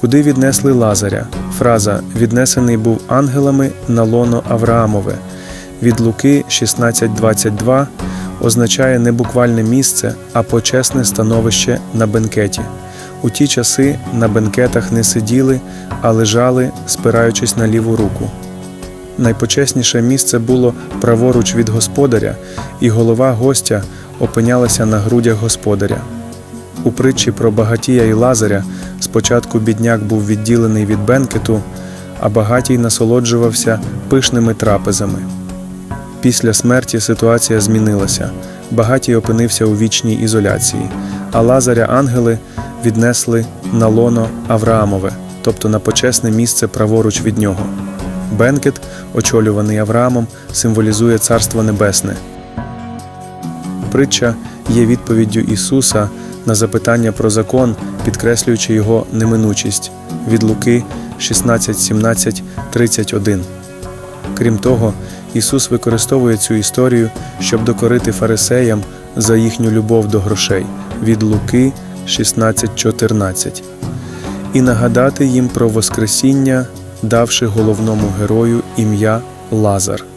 Куди віднесли Лазаря? Фраза віднесений був ангелами на лоно Авраамове. Від Луки 16.22 означає не буквальне місце, а почесне становище на бенкеті. У ті часи на бенкетах не сиділи, а лежали, спираючись на ліву руку. Найпочесніше місце було праворуч від господаря, і голова гостя опинялася на грудях господаря. У притчі про багатія і Лазаря спочатку бідняк був відділений від бенкету, а багатій насолоджувався пишними трапезами. Після смерті ситуація змінилася. Багатій опинився у вічній ізоляції, а Лазаря ангели віднесли на лоно Авраамове, тобто на почесне місце праворуч від нього. Бенкет, очолюваний Авраамом, символізує Царство Небесне. Притча є відповіддю Ісуса на запитання про закон, підкреслюючи його неминучість від Луки 16, 17, 31. Крім того, Ісус використовує цю історію, щоб докорити фарисеям за їхню любов до грошей від Луки 16.14 і нагадати їм про Воскресіння, давши головному герою ім'я Лазар.